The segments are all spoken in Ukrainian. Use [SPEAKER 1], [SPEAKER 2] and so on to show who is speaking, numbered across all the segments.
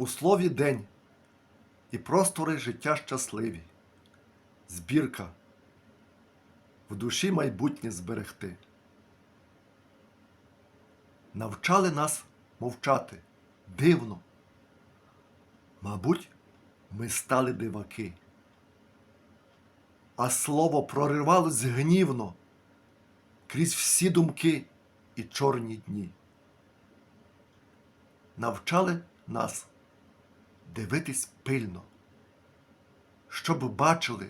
[SPEAKER 1] У слові день і простори життя щасливі, збірка в душі майбутнє зберегти. Навчали нас мовчати дивно. Мабуть, ми стали диваки, а слово проривалось гнівно крізь всі думки і чорні дні. Навчали нас дивитись пильно, щоб бачили,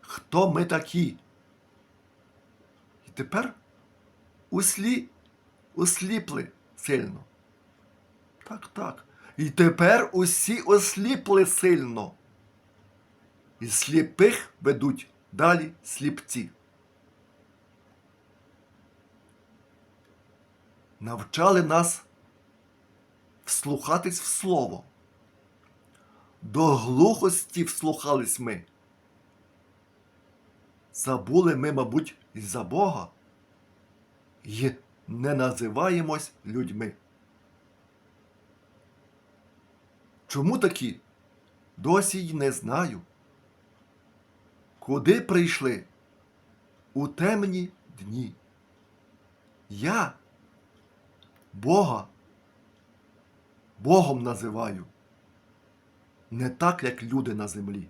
[SPEAKER 1] хто ми такі. І тепер услі, усліпли сильно. Так, так. І тепер усі осліпли сильно. І сліпих ведуть далі сліпці. Навчали нас вслухатись в слово. До глухості вслухались ми. Забули ми, мабуть, і за Бога, і не називаємось людьми. Чому такі? Досі й не знаю. Куди прийшли? У темні дні. Я Бога Богом називаю, не так, як люди на землі.